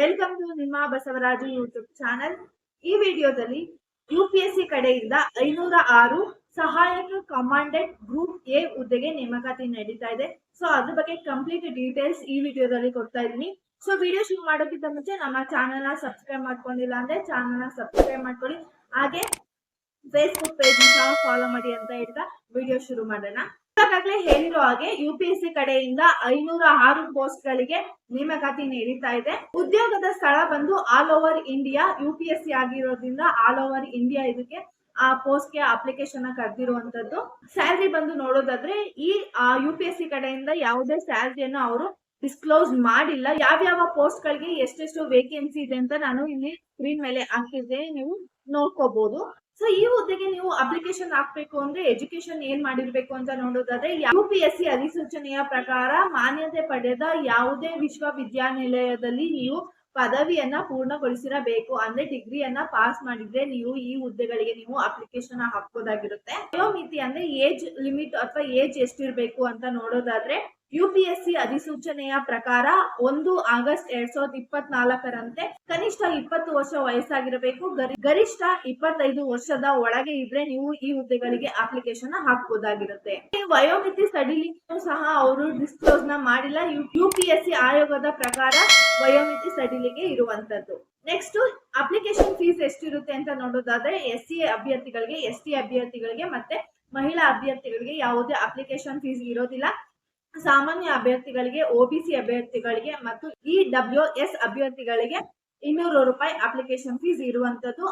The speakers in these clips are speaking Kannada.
ವೆಲ್ಕಮ್ ಟು ನಿಮ್ಮ ಬಸವರಾಜು ಯೂಟ್ಯೂಬ್ ಚಾನಲ್ ಈ ವಿಡಿಯೋದಲ್ಲಿ ಯು ಪಿ ಎಸ್ ಸಿ ಕಡೆಯಿಂದ ಐನೂರ ಆರು ಸಹಾಯಕ ಕಮಾಂಡೆಂಟ್ ಗ್ರೂಪ್ ಎ ಹುದ್ದೆಗೆ ನೇಮಕಾತಿ ನಡೀತಾ ಇದೆ. ಸೊ ಅದ್ರ ಬಗ್ಗೆ ಕಂಪ್ಲೀಟ್ ಡೀಟೇಲ್ಸ್ ಈ ವಿಡಿಯೋದಲ್ಲಿ ಕೊಡ್ತಾ ಇದ್ದೀನಿ. ಸೊ ವಿಡಿಯೋ ಶುರು ಮಾಡೋಕ್ಕಿಂತ ಮುಂಚೆ ನಮ್ಮ ಚಾನಲ್ನ ಸಬ್ಸ್ಕ್ರೈಬ್ ಮಾಡ್ಕೊಂಡಿಲ್ಲ ಅಂದ್ರೆ ಚಾನೆಲ್ನ ಸಬ್ಸ್ಕ್ರೈಬ್ ಮಾಡ್ಕೊಳ್ಳಿ. ಹಾಗೆ ಫೇಸ್ಬುಕ್ ಪೇಜ್ ಸಹ ಫಾಲೋ ಮಾಡಿ ಅಂತ ಹೇಳ್ತಾ ವಿಡಿಯೋ ಶುರು ಮಾಡೋಣ. ಈಗಾಗಲೇ ಹೇಳಿರೋ ಹಾಗೆ ಯು ಪಿ ಎಸ್ ಸಿ ಕಡೆಯಿಂದ ಐನೂರ ಆರು ಪೋಸ್ಟ್ ಗಳಿಗೆ ನೇಮಕಾತಿ ನಡೀತಾ ಇದೆ. ಉದ್ಯೋಗದ ಸ್ಥಳ ಬಂದು all over India U P S C ಆಗಿರೋದ್ರಿಂದ ಆಲ್ ಓವರ್ ಇಂಡಿಯಾ ಇದಕ್ಕೆ, ಆ ಪೋಸ್ಟ್ಗೆ ಅಪ್ಲಿಕೇಶನ್ ಕರೆದಿರುವಂತದ್ದು ಸ್ಯಾಲ್ರಿ ಬಂದು ನೋಡೋದಾದ್ರೆ ಈ ಯು ಪಿ ಎಸ್ ಸಿ ಕಡೆಯಿಂದ ಯಾವುದೇ ಸ್ಯಾಲ್ರಿಯನ್ನು ಅವರು ಡಿಸ್ಕ್ಲೋಸ್ ಮಾಡಿಲ್ಲ. ಯಾವ್ಯಾವ ಪೋಸ್ಟ್ ಗಳಿಗೆ ಎಷ್ಟೆಷ್ಟು ವೇಕೆನ್ಸಿ ಇದೆ ಅಂತ ನಾನು ಇಲ್ಲಿ ಸ್ಕ್ರೀನ್ ಮೇಲೆ ಹಾಕಿದ್ರೆ ನೀವು ನೋಡ್ಕೋಬಹುದು ಸೊ ಈ ಹುದ್ದೆಗೆ ನೀವು ಅಪ್ಲಿಕೇಶನ್ ಹಾಕ್ಬೇಕು ಅಂದ್ರೆ ಎಜುಕೇಶನ್ ಏನ್ ಮಾಡಿರ್ಬೇಕು ಅಂತ ನೋಡೋದಾದ್ರೆ ಯು ಪಿ ಎಸ್ ಸಿ ಅಧಿಸೂಚನೆಯ ಪ್ರಕಾರ ಮಾನ್ಯತೆ ಪಡೆದ ಯಾವುದೇ ವಿಶ್ವವಿದ್ಯಾನಿಲಯದಲ್ಲಿ ನೀವು ಪದವಿಯನ್ನ ಪೂರ್ಣಗೊಳಿಸಿರಬೇಕು. ಅಂದ್ರೆ ಡಿಗ್ರಿಯನ್ನ ಪಾಸ್ ಮಾಡಿದ್ರೆ ನೀವು ಈ ಹುದ್ದೆಗಳಿಗೆ ನೀವು ಅಪ್ಲಿಕೇಶನ್ ಹಾಕೋದಾಗಿರುತ್ತೆ ಮಿತಿ ಅಂದ್ರೆ ಏಜ್ ಲಿಮಿಟ್ ಅಥವಾ ಏಜ್ ಎಷ್ಟಿರ್ಬೇಕು ಅಂತ ನೋಡೋದಾದ್ರೆ ಯು ಪಿ ಎಸ್ ಸಿ ಅಧಿಸೂಚನೆಯ ಪ್ರಕಾರ ಒಂದು ಆಗಸ್ಟ್ ಎರಡ್ ಸಾವಿರದ ಇಪ್ಪತ್ನಾಲ್ಕರಂತೆ ಕನಿಷ್ಠ ಇಪ್ಪತ್ತು ವರ್ಷ ವಯಸ್ಸಾಗಿರಬೇಕು. ಗರಿಷ್ಠ ಇಪ್ಪತ್ತೈದು ವರ್ಷದ ಒಳಗೆ ಇದ್ರೆ ನೀವು ಈ ಹುದ್ದೆಗಳಿಗೆ ಅಪ್ಲಿಕೇಶನ್ ಹಾಕಬಹುದಾಗಿರುತ್ತೆ. ವಯೋಮಿತಿ ಸಡಿಲಿಕೆ ಸಹ ಅವರು ಡಿಸ್ಕ್ಲೋಸ್ನ ಮಾಡಿಲ್ಲ. ಯು ಪಿ ಎಸ್ ಸಿ ಆಯೋಗದ ಪ್ರಕಾರ ವಯೋಮಿತಿ ಸಡಿಲಿಗೆ ಇರುವಂತದ್ದು. ನೆಕ್ಸ್ಟ್ ಅಪ್ಲಿಕೇಶನ್ ಫೀಸ್ ಎಷ್ಟಿರುತ್ತೆ ಅಂತ ನೋಡೋದಾದ್ರೆ ಎಸ್ ಸಿ ಅಭ್ಯರ್ಥಿಗಳಿಗೆ ಎಸ್ ಟಿ ಅಭ್ಯರ್ಥಿಗಳಿಗೆ ಮತ್ತೆ ಮಹಿಳಾ ಅಭ್ಯರ್ಥಿಗಳಿಗೆ ಯಾವುದೇ ಅಪ್ಲಿಕೇಶನ್ ಫೀಸ್ ಇರೋದಿಲ್ಲ. ಸಾಮಾನ್ಯ ಅಭ್ಯರ್ಥಿಗಳಿಗೆ ಒಬಿಸಿ ಅಭ್ಯರ್ಥಿಗಳಿಗೆ ಮತ್ತು ಇ ಡಬ್ಲ್ಯೂ ಎಸ್ ಅಭ್ಯರ್ಥಿಗಳಿಗೆ ಇನ್ನೂರು ರೂಪಾಯಿ ಅಪ್ಲಿಕೇಶನ್ ಫೀಸ್ ಇರುವಂತದ್ದು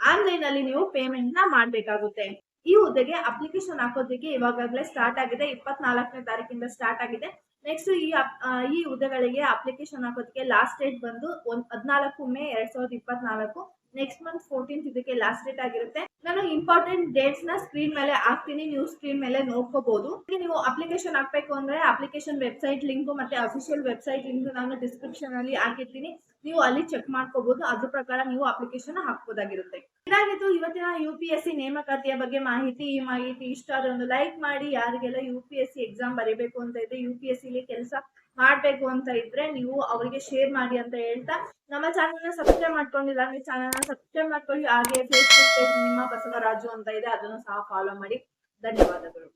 ಆನ್ಲೈನ್ ಅಲ್ಲಿ ನೀವು ಪೇಮೆಂಟ್ನ ಮಾಡಬೇಕಾಗುತ್ತೆ. ಈ ಹುದ್ದೆಗೆ ಅಪ್ಲಿಕೇಶನ್ ಹಾಕೋದಕ್ಕೆ ಇವಾಗಲೇ ಸ್ಟಾರ್ಟ್ ಆಗಿದೆ, ಇಪ್ಪತ್ನಾಲ್ಕನೇ ತಾರೀಕಿಂದ ಸ್ಟಾರ್ಟ್ ಆಗಿದೆ. ನೆಕ್ಸ್ಟ್ ಈ ಈ ಹುದ್ದೆಗಳಿಗೆ ಅಪ್ಲಿಕೇಶನ್ ಹಾಕೋದಕ್ಕೆ ಲಾಸ್ಟ್ ಡೇಟ್ ಬಂದು ಒಂದ್, ಹದಿನಾಲ್ಕು ಮೇ ಎರಡ್ ಸಾವಿರದ ಇಪ್ಪತ್ನಾಲ್ಕು. ನೆಕ್ಸ್ಟ್ ಮಂತ್ ಫೋರ್ಟೀನ್ ಇದಕ್ಕೆ ಲಾಸ್ಟ್ ಡೇಟ್ ಆಗಿರುತ್ತೆ. ನಾನು ಇಂಪಾರ್ಟೆಂಟ್ ಡೇಟ್ಸ್ನ ಸ್ಕ್ರೀನ್ ಮೇಲೆ ಹಾಕ್ತೀನಿ. ನೀವು ಸ್ಕ್ರೀನ್ ಮೇಲೆ ನೋಡ್ಕೋಬಹುದು ನೀವು ಅಪ್ಲಿಕೇಶನ್ ಹಾಕ್ಬೇಕು ಅಂದ್ರೆ ಅಪ್ಲಿಕೇಶನ್ ವೆಬ್ಸೈಟ್ ಲಿಂಕ್ ಮತ್ತೆ ಅಫಿಷಿಯಲ್ ವೆಬ್ಸೈಟ್ ಲಿಂಕ್ ನಾನು ಡಿಸ್ಕ್ರಿಪ್ಷನ್ ಅಲ್ಲಿ ಹಾಕಿರ್ತೀನಿ. ನೀವು ಅಲ್ಲಿ ಚೆಕ್ ಮಾಡ್ಕೋಬಹುದು ಅದ್ರ ಪ್ರಕಾರ ನೀವು ಅಪ್ಲಿಕೇಶನ್ ಹಾಕ್ಬೋದಾಗಿರುತ್ತೆ. ಇದಾಗಿತ್ತು ಇವತ್ತಿನ ಯು ಪಿ ಎಸ್ ಸಿ ನೇಮಕಾತಿಯ ಬಗ್ಗೆ ಮಾಹಿತಿ, ಈ ಮಾಹಿತಿ ಇಷ್ಟ ಆದ್ರೆ ಒಂದು ಲೈಕ್ ಮಾಡಿ. ಯಾರಿಗೆಲ್ಲ U P S C exam ಬರೀಬೇಕು ಅಂತ ಇದೆ ಯು ಪಿ ಎಸ್ ಸಿ ಕೆಲಸ ಮಾಡ್ಬೇಕು ಅಂತ ಇದ್ರೆ ನೀವು ಅವರಿಗೆ ಶೇರ್ ಮಾಡಿ ಅಂತ ಹೇಳ್ತಾ, ನಮ್ಮ ಚಾನಲ್ನ ಸಬ್ಸ್ಕ್ರೈಬ್ ಮಾಡ್ಕೊಂಡಿಲ್ಲ ಅಂದ್ರೆ ಚಾನಲ್ನ ಸಬ್ಸ್ಕ್ರೈಬ್ ಮಾಡ್ಕೊಳ್ಳಿ. ಹಾಗೆ ಫೇಸ್ಬುಕ್ ಪೇಜ್ ನಿಮ್ಮ ಬಸವರಾಜು ಅಂತ ಇದೆ, ಅದನ್ನು ಸಹ ಫಾಲೋ ಮಾಡಿ. ಧನ್ಯವಾದಗಳು.